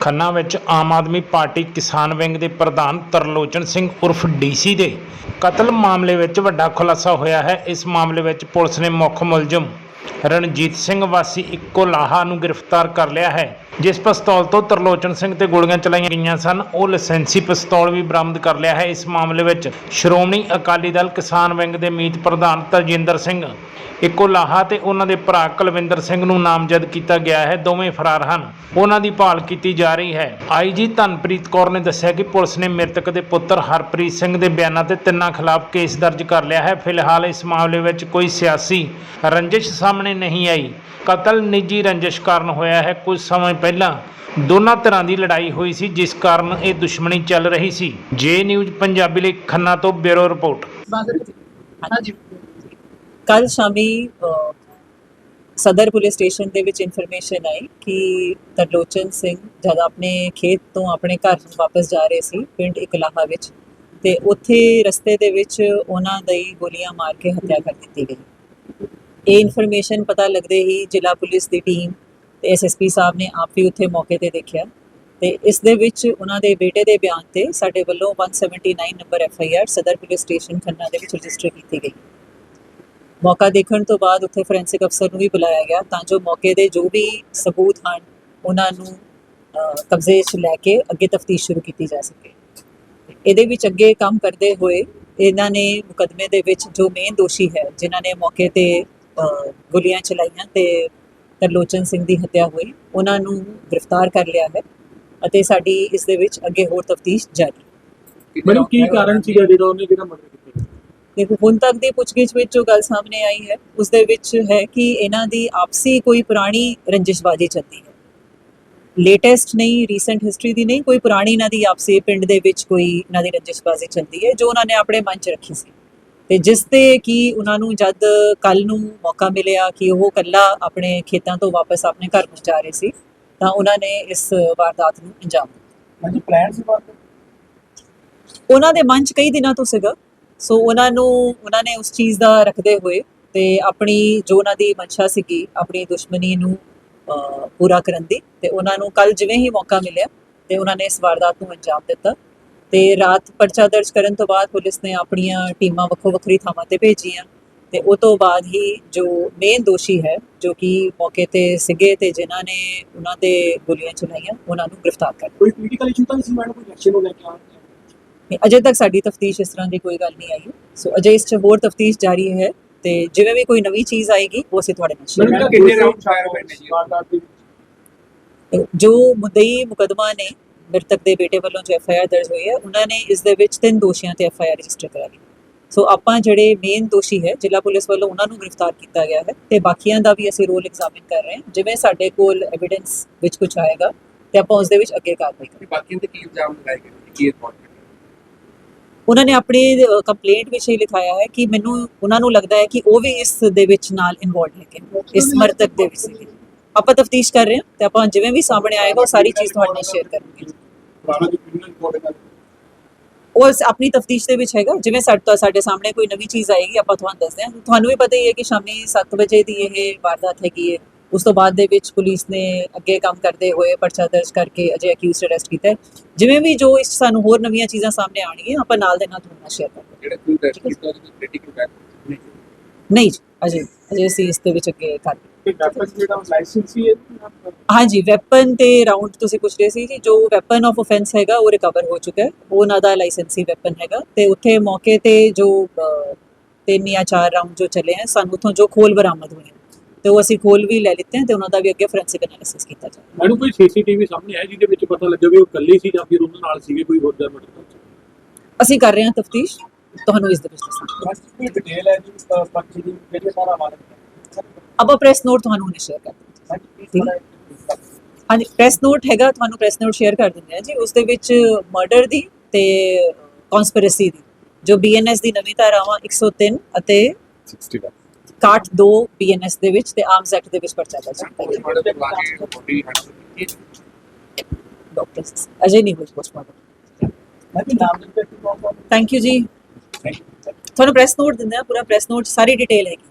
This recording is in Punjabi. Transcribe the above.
ਖੰਨਾ ਵਿੱਚ ਆਮ ਆਦਮੀ ਪਾਰਟੀ ਕਿਸਾਨ ਵਿੰਗ ਦੇ ਪ੍ਰਧਾਨ ਤਰਲੋਚਨ ਸਿੰਘ ਉਰਫ ਡੀਸੀ ਦੇ ਕਤਲ ਮਾਮਲੇ ਵਿੱਚ ਵੱਡਾ ਖੁਲਾਸਾ ਹੋਇਆ ਹੈ। ਇਸ ਮਾਮਲੇ ਵਿੱਚ ਪੁਲਿਸ ਨੇ ਮੁੱਖ ਮੁਲਜ਼ਮ ਰਣਜੀਤ ਸਿੰਘ ਵਾਸੀ ਇੱਕੋ ਲਾਹਾ ਨੂੰ ਗ੍ਰਿਫਤਾਰ ਕਰ ਲਿਆ ਹੈ। ਜਿਸ ਪਿਸਤੌਲ ਤੋਂ ਤਰਲੋਚਨ ਸਿੰਘ ਤੇ ਗੋਲੀਆਂ ਚਲਾਈਆਂ ਗਈਆਂ ਸਨ, ਉਹ ਲਾਇਸੈਂਸੀ ਪਿਸਤੌਲ ਵੀ ਬਰਾਮਦ ਕਰ ਲਿਆ ਹੈ। ਇਸ ਮਾਮਲੇ ਵਿੱਚ ਸ਼੍ਰੋਮਣੀ ਅਕਾਲੀ ਦਲ ਕਿਸਾਨ ਵਿੰਗ ਦੇ ਮੀਤ ਪ੍ਰਧਾਨ ਤਰਜਿੰਦਰ ਸਿੰਘ, ਇੱਕੋ ਲਾਹਾ ਤੇ ਉਹਨਾਂ ਦੇ ਭਰਾ ਕੁਲਵਿੰਦਰ ਸਿੰਘ ਨੂੰ ਨਾਮਜ਼ਦ ਕੀਤਾ ਗਿਆ ਹੈ। ਦੋਵੇਂ ਫਰਾਰ ਹਨ। ਉਹਨਾਂ ਦੀ ਭਾਲ ਕੀਤੀ ਜਾ ਰਹੀ ਹੈ। ਆਈਜੀ ਧਨਪ੍ਰੀਤ ਕੌਰ ਨੇ ਦੱਸਿਆ ਕਿ ਪੁਲਿਸ ਨੇ ਮ੍ਰਿਤਕ ਦੇ ਪੁੱਤਰ ਹਰਪ੍ਰੀਤ ਸਿੰਘ ਦੇ ਬਿਆਨਾਂ ਤੇ ਤਿੰਨਾਂ ਖਿਲਾਫ ਕੇਸ ਦਰਜ ਕਰ ਲਿਆ ਹੈ। ਫਿਲਹਾਲ ਇਸ ਮਾਮਲੇ ਵਿੱਚ ਕੋਈ ਸਿਆਸੀ ਰੰਜਿਸ਼ ਸਾਹਮਣੇ ਨਹੀਂ ਆਈ। ਕਤਲ ਨਿੱਜੀ ਰੰਜਿਸ਼ ਕਾਰਨ ਹੋਇਆ ਹੈ। ਕੁਝ ਸਮੇਂ ਪਹਿਲਾਂ ਦੋਨਾਂ ਤਰ੍ਹਾਂ ਦੀ ਲੜਾਈ ਹੋਈ ਸੀ ਜਿਸ ਕਾਰਨ ਇਹ ਦੁਸ਼ਮਣੀ ਚੱਲ ਰਹੀ ਸੀ। ਜੇ ਨਿਊਜ਼ ਪੰਜਾਬੀ ਲਈ ਖੰਨਾ ਤੋਂ ਬਿਊਰੋ ਰਿਪੋਰਟ। ਕੱਲ ਸ਼ਾਮੀ ਅ, ਸਦਰ ਪੁਲਿਸ ਸਟੇਸ਼ਨ ਦੇ ਵਿੱਚ ਇਨਫੋਰਮੇਸ਼ਨ ਆਈ ਕਿ ਤਰਲੋਚਨ ਸਿੰਘ ਜਦ ਆਪਣੇ ਖੇਤ ਤੋਂ ਆਪਣੇ ਘਰ ਨੂੰ ਵਾਪਸ ਜਾ ਰਹੇ ਸੀ ਪਿੰਡ ਇਕਲਾਹਾ ਵਿੱਚ ਤੇ ਉੱਥੇ ਰਸਤੇ ਦੇ ਵਿੱਚ ਉਹਨਾਂ ਦੀ ਗੋਲੀਆਂ ਮਾਰ ਕੇ ਹੱਤਿਆ ਕਰ ਦਿੱਤੀ ਗਈ। ਇਹ ਇਨਫੋਰਮੇਸ਼ਨ ਪਤਾ ਲੱਗਦੇ ਹੀ ਜ਼ਿਲ੍ਹਾ ਪੁਲਿਸ ਦੀ ਟੀਮ ਤੇ ਐਸਐਸਪੀ ਸਾਹਿਬ ਨੇ ਆਪ ਵੀ ਉੱਥੇ ਮੌਕੇ ਤੇ ਦੇਖਿਆ। ਤੇ ਇਸ ਦੇ ਵਿੱਚ ਉਹਨਾਂ ਦੇ ਬੇਟੇ ਦੇ ਬਿਆਨ ਤੇ ਸਾਡੇ ਵੱਲੋਂ 179 number FIR Sadar police station Khanna ਦੇ ਵਿੱਚ ਰਜਿਸਟਰ ਕੀਤੀ ਗਈ। ਮੌਕਾ ਦੇਖਣ ਤੋਂ ਬਾਅਦ ਉੱਥੇ ਫੋਰੈਂਸਿਕ ਅਫਸਰ ਨੂੰ ਵੀ ਬੁਲਾਇਆ ਗਿਆ ਤਾਂ ਜੋ ਮੌਕੇ ਦੇ ਜੋ ਵੀ ਸਬੂਤ ਹਨ, ਉਹਨਾਂ ਨੂੰ ਕਬਜ਼ੇ 'ਚ ਲੈ ਕੇ ਅੱਗੇ ਤਫਤੀਸ਼ ਸ਼ੁਰੂ ਕੀਤੀ ਜਾ ਸਕੇ। ਇਹਦੇ ਵਿੱਚ ਅੱਗੇ ਕੰਮ ਕਰਦੇ ਹੋਏ ਇਹਨਾਂ ਨੇ ਮੁਕਦਮੇ ਦੇ ਵਿੱਚ ਜੋ ਮੇਨ ਦੋਸ਼ੀ ਹੈ, ਜਿਨ੍ਹਾਂ ਨੇ ਮੌਕੇ ਤੇ ਗੋਲੀਆਂ ਚਲਾਈਆਂ ਤੇ ਤਰਲੋਚਨ ਸਿੰਘ ਦੀ ਹੱਤਿਆ ਹੋਈ ਉਹਨਾਂ ਨੂੰ ਗ੍ਰਿਫਤਾਰ ਕਰ ਲਿਆ ਹੈ ਅਤੇ ਸਾਡੀ ਇਸ ਦੇ ਵਿੱਚ ਅੱਗੇ ਹੋਰ ਤਫਤੀਸ਼ ਜਾਰੀ। ਮੈਨੂੰ ਕੀ ਕਾਰਨ ਸੀਗਾ ਜਿਹੜਾ ਉਹਨੇ ਜਿਹੜਾ ਮਰਡਰ ਕੀਤਾ? ਦੇਖੋ ਹੁਣ ਤੱਕ ਦੀ ਪੁੱਛਗਿੱਛ ਵਿੱਚ ਜੋ ਗੱਲ ਸਾਹਮਣੇ ਆਈ ਹੈ ਉਸ ਦੇ ਵਿੱਚ ਹੈ ਕਿ ਇਹਨਾਂ ਦੀ ਆਪਸੀ ਕੋਈ ਪੁਰਾਣੀ ਰੰਜਿਸ਼ਬਾਜੀ ਚੱਲਦੀ ਹੈ। ਲੇਟੈਸਟ ਨਹੀਂ ਰੀਸੈਂਟ ਹਿਸਟਰੀ ਦੀ ਨਹੀਂ ਕੋਈ ਪੁਰਾਣੀ ਇਹਨਾਂ ਦੀ ਆਪਸੀ ਪਿੰਡ ਦੇ ਵਿੱਚ ਕੋਈ ਇਹਨਾਂ ਦੀ ਰੰਜਿਸ਼ਬਾਜੀ ਚੱਲਦੀ ਹੈ ਜੋ ਉਹਨਾਂ ਨੇ ਆਪਣੇ ਮਨ 'ਚ ਰੱਖੀ ਸੀ। ਤੇ ਜਿਸ ਤੇ ਕਿ ਉਹਨਾਂ ਨੂੰ ਜਦ ਕੱਲ ਨੂੰ ਮੌਕਾ ਮਿਲਿਆ ਕਿ ਉਹ ਕੱਲਾ ਆਪਣੇ ਖੇਤਾਂ ਤੋਂ ਵਾਪਸ ਆਪਣੇ ਘਰ ਨੂੰ ਜਾ ਰਹੇ ਸੀ ਤਾਂ ਉਹਨਾਂ ਨੇ ਇਸ ਵਾਰਦਾਤ ਨੂੰ ਅੰਜਾਮ ਦਿੱਤਾ। ਹਾਂਜੀ ਪਲਾਨ ਸੀ ਬਾਤ ਉਹਨਾਂ ਦੇ ਮਨ 'ਚ ਕਈ ਦਿਨਾਂ ਤੋਂ ਸੀਗਾ। ਸੋ ਉਹਨਾਂ ਨੂੰ ਉਹਨਾਂ ਨੇ ਉਸ ਚੀਜ਼ ਦਾ ਰੱਖਦੇ ਹੋਏ ਤੇ ਆਪਣੀ ਜੋ ਉਹਨਾਂ ਦੀ ਮਨਸ਼ਾ ਸੀਗੀ ਆਪਣੀ ਦੁਸ਼ਮਣੀ ਨੂੰ ਪੂਰਾ ਕਰਨ ਦੀ ਤੇ ਉਹਨਾਂ ਨੂੰ ਕੱਲ ਜਿਵੇਂ ਹੀ ਮੌਕਾ ਮਿਲਿਆ ਤੇ ਉਹਨਾਂ ਨੇ ਇਸ ਵਾਰਦਾਤ ਨੂੰ ਅੰਜਾਮ ਦਿੱਤਾ। ਤੇ ਰਾਤ ਪਰਚਾ ਦਰਜ ਕਰਨ ਤੋਂ ਬਾਅਦ ਪੁਲਿਸ ਨੇ ਆਪਣੀਆਂ ਟੀਮਾਂ ਵੱਖੋ ਵੱਖਰੀ ਥਾਵਾਂ ਤੇ ਭੇਜੀਆਂ ਤੇ ਉਹ ਤੋਂ ਬਾਅਦ ਹੀ ਜੋ ਮੇਨ ਦੋਸ਼ੀ ਹੈ ਜੋ ਕਿ ਮੌਕੇ ਤੇ ਸੀਗੇ ਤੇ ਜਿਨ੍ਹਾਂ ਨੇ ਉਹਨਾਂ ਦੇ ਗੋਲੀਆਂ ਚਲਾਈਆਂ ਉਹਨਾਂ ਨੂੰ ਗ੍ਰਿਫਤਾਰ ਕਰ ਲਿਆ ਕੋਈ ਪੋਲੀਟੀਕਲ ਇਸ਼ੂ ਤਾਂ ਨਹੀਂ ਸੀ ਮੈਡਮ ਕੋਈ ਇਲੈਕਸ਼ਨ ਨੂੰ ਲੈ ਕੇ ਆ ਨਹੀਂ, ਅਜੇ ਤੱਕ ਸਾਡੀ ਤਫਤੀਸ਼ ਇਸ ਤਰ੍ਹਾਂ ਦੀ ਕੋਈ ਗੱਲ ਨਹੀਂ ਆਈ ਸੋ ਅਜੇ ਇਸ 'ਚ ਹੋਰ ਤਫਤੀਸ਼ ਜਾਰੀ ਹੈ ਤੇ ਜਿਵੇਂ ਵੀ ਕੋਈ ਨਵੀਂ ਚੀਜ਼ ਆਏਗੀ ਉਹ ਅਸੀਂ ਤੁਹਾਡੇ ਨਾਲ ਕਿੰਨੇ ਹੋਏ ਨੇ ਜੀ? ਵਿੱਚ? ਕਰਾਂਗੇ। ਜੋ ਮੁੱਦਈ ਮੁਕਦਮਾ ਨੇ ਮ੍ਰਿਤਕ ਦੇ ਬੇਟੇ ਵੱਲੋਂ ਜੋ ਐਫਆਈਆਰ ਦਰਜ ਹੋਈ ਹੈ ਉਹਨਾਂ ਨੇ ਇਸ ਦੇ ਵਿੱਚ ਤਿੰਨ ਦੋਸ਼ੀਆਂ ਤੇ ਐਫਆਈਆਰ ਰਜਿਸਟਰ ਕਰਾ ਲਈ। ਸੋ ਆਪਾਂ ਜਿਹੜੇ ਮੇਨ ਦੋਸ਼ੀ ਹੈ ਜ਼ਿਲ੍ਹਾ ਪੁਲਿਸ ਵੱਲੋਂ ਉਹਨਾਂ ਨੂੰ ਗ੍ਰਿਫਤਾਰ ਕੀਤਾ ਗਿਆ ਹੈ ਤੇ ਬਾਕੀਆਂ ਦਾ ਵੀ ਅਸੀਂ ਰੋਲ ਐਗਜ਼ਾਮਿਨ ਕਰ ਰਹੇ ਹਾਂ। ਜਿਵੇਂ ਸਾਡੇ ਕੋਲ ਐਵੀਡੈਂਸ ਵਿੱਚ ਕੁਝ ਆਏਗਾ ਤੇ ਆਪਾਂ ਉਸ ਦੇ ਵਿੱਚ ਅੱਗੇ ਕਾਰਵਾਈ ਕਰਾਂਗੇ। ਬਾਕੀ ਤੇ ਕੀ ਇਲਜ਼ਾਮ ਲਗਾਏ ਗਏ ਕੀ ਰਿਪੋਰਟ ਉਹਨਾਂ ਨੇ ਆਪਣੀ ਕੰਪਲੇਂਟ ਵਿੱਚ ਇਹ ਲਿਖਾਇਆ ਹੈ ਕਿ ਮੈਨੂੰ ਉਹਨਾਂ ਨੂੰ ਲੱਗਦਾ ਹੈ ਕਿ ਉਹ ਵੀ ਇਸ ਦੇ ਵਿੱਚ ਨਾਲ ਇਨਵੋਲਡ ਹੈਗੇ ਇਸ ਮਰਤਕ ਦੇ ਵਿੱਚ। ਆਪਾਂ ਤਫਤੀਸ਼ ਕਰ ਰਹੇ ਹਾਂ ਤੇ ਆਪਾਂ ਜਿਵੇਂ ਵੀ ਸਾਹਮਣੇ ਆਏਗਾ ਉਹ ਸਾਰੀ ਚੀਜ਼ ਤੁਹਾਡੇ ਨਾਲ ਸ਼ੇਅਰ ਕਰਾਂਗੇ ਉਹ ਆਪਣੀ ਤਫਤੀਸ਼ ਦੇ ਵਿੱਚ ਹੈਗਾ। ਜਿਵੇਂ ਸਾਡੇ ਤੋਂ ਸਾਡੇ ਸਾਹਮਣੇ ਕੋਈ ਨਵੀਂ ਚੀਜ਼ ਆਏਗੀ ਆਪਾਂ ਤੁਹਾਨੂੰ ਦੱਸਦੇ ਹਾਂ। ਤੁਹਾਨੂੰ ਵੀ ਪਤਾ ਹੀ ਹੈ ਕਿ ਸ਼ਾਮੀ 7 ਵਜੇ ਦੀ ਇਹ ਵਾਰਦਾਤ ਹੈਗੀ ਹੈ। ਉਸ ਤੋਂ ਬਾਅਦ ਦੇ ਵਿੱਚ ਪੁਲਿਸ ਨੇ ਅੱਗੇ ਕੰਮ ਕਰਦੇ ਹੋਏ ਪਰਚਾ ਦਰਜ ਕਰਕੇ ਅਜੇ ਅਕਿਊਜ਼ਡ ਅਰੈਸਟ ਕੀਤਾ ਜਿਵੇਂ ਵੀ ਜੋ ਇਸ ਸਾਨੂੰ ਹੋਰ ਨਵੀਆਂ ਚੀਜ਼ਾਂ ਸਾਹਮਣੇ ਆਉਣਗੀਆਂ ਆਪਾਂ ਨਾਲ ਦੇ ਨਾਲ ਤੁਹਾਨੂੰ ਸ਼ੇਅਰ ਕਰਾਂਗੇ ਜਿਹੜੇ ਕੋਈ ਟੈਸਟ ਕੀਤਾ ਉਹਦੇ ਕ੍ਰਿਟੀਕਲ ਬੈਕ ਨਹੀਂ। ਅਜੇ ਅਜੇ ਅਸੀਂ ਇਸ ਦੇ ਵਿੱਚ ਅੱਗੇ ਕਰ ਹਾਂਜੀ ਵੈਪਨ ਤੇ ਰਾਉਂਡ ਤੁਸੀਂ ਪੁੱਛ ਰਹੇ ਸੀ ਜੀ ਜੋ ਵੈਪਨ ਆਫ ਆਫੈਂਸ ਹੈਗਾ ਉਹ ਰਿਕਵਰ ਹੋ ਚੁੱਕਾ ਹੈ। ਉਹ ਉਹਨਾਂ ਦਾ ਲਾਇਸੈਂਸੀ ਵੈਪਨ ਹੈਗਾ। ਤੇ ਉੱਥੇ ਮੌਕੇ ਤੇ ਜੋ ਤਿੰਨ ਜਾਂ ਚਾਰ ਰਾਉਂਡ ਜੋ ਚੱਲੇ ਹਨ ਸਾਨੂੰ ਉੱਥੋਂ ਜੋ ਖੋਲ ਬਰਾਮਦ ਹੋਏ ਤੇ ਉਹ ਅਸੀਂ ਖੋਲ ਵੀ ਲੈ ਲਿੱਤੇ ਹਨ ਤੇ ਉਹਨਾਂ ਦਾ ਵੀ ਅੱਗੇ ਫੋਰੈਂਸਿਕ ਐਨਾਲਿਸਿਸ ਕੀਤਾ ਜਾਏਗਾ ਮੈਨੂੰ ਕੋਈ ਸੀਸੀਟੀਵੀ ਸਾਹਮਣੇ ਆਇਆ ਜਿਹਦੇ ਵਿੱਚ ਪਤਾ ਲੱਗਾ ਵੀ ਉਹ ਇਕੱਲੇ ਸੀ ਜਾਂ ਫਿਰ ਉਹਨਾਂ ਨਾਲ ਸੀਗੇ ਕੋਈ ਹੋਰ ਦਾ ਮਰਡਰ ਅਸੀਂ ਕਰ ਰਹੇ ਹਾਂ ਤਫਤੀਸ਼। ਤੁਹਾਨੂੰ ਇਸ ਦੇ ਵਿੱਚ ਦੱਸਾਂਗੇ। ਕੋਈ ਡਿਟੇਲ ਹੈ ਜੀ ਪਰਚੀ ਦੀ ਜਿਹੜੇ ਸਾਰਾ ਮਾਲਕ ਆਪਾਂ ਪ੍ਰੈਸ ਨੋਟ ਤੁਹਾਨੂੰ ਹੁਣੇ ਸ਼ੇਅਰ ਕਰ ਦਿੰਦੇ ਹਾਂ ਹਾਂਜੀ ਪ੍ਰੈਸ ਨੋਟ ਹੈਗਾ ਤੁਹਾਨੂੰ ਪ੍ਰੈਸ ਨੋਟ ਸ਼ੇਅਰ ਕਰ ਦਿੰਦੇ ਆ ਜੀ ਉਸ ਦੇ ਵਿੱਚ ਮਰਡਰ ਦੀ ਤੇ ਕਨਸਪੀਰੇਸੀ ਦੀ ਜੋ ਬੀਐਨਐਸ ਦੀ ਨਵੀਂ ਧਾਰਾਵਾਂ 103 ਅਤੇ 62 ਬੀਐਨਐਸ ਦੇ ਵਿੱਚ ਤੇ ਆਰਮਸ ਐਕਟ ਦੇ ਵਿੱਚ ਪਰਚਾ ਦਰਜ ਡਾਕਟਰ ਅਜੇ ਨਹੀਂ ਹੋਈ ਪੋਸਟਮਾਰਟਮ ਥੈਂਕ ਯੂ ਜੀ। ਤੁਹਾਨੂੰ ਪ੍ਰੈਸ ਨੋਟ ਦਿੰਦੇ ਆ ਪੂਰਾ ਪ੍ਰੈਸ ਨੋਟ ਸਾਰੀ ਡਿਟੇਲ ਹੈਗੀ।